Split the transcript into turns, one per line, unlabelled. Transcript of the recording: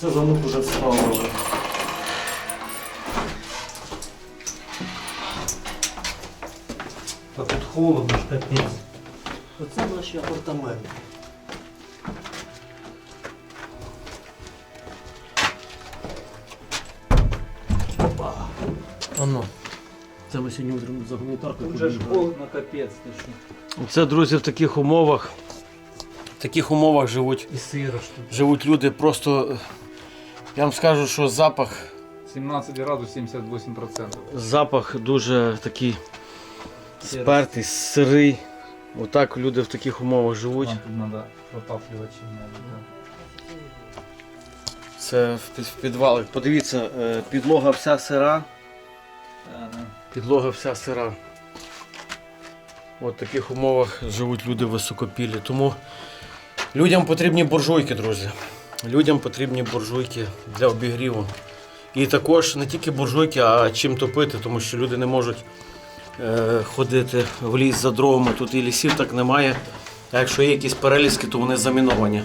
Це замок уже вставили. Та тут холодно ж капець. Оце наші апартаменти. Опа. Оно. Це ми сьогодні утром за гуманітаркою.
Тут же ж
побігли.
холодно, капець, ти що.
Це, друзі, в таких умовах. В таких умовах живуть,
І сиро ж тут.
живуть люди. Просто я вам скажу, що запах,
17 градусів 78%.
запах дуже такий спертий, сирий. Отак люди в таких умовах живуть.
Нам тут треба протаплювати чим-небудь.
Це в в підвалах. Подивіться, е, підлога вся сира.
Да.
Підлога вся сира. От в таких умовах живуть люди високопілі. Тому людям потрібні буржуйки, друзі. Людям потрібні буржуйки для обігріву. І також не тільки буржуйки, а чим топити, тому що люди не можуть е, ходити в ліс за дровами. Тут і лісів так немає. А якщо є якісь перелізки, то вони заміновані.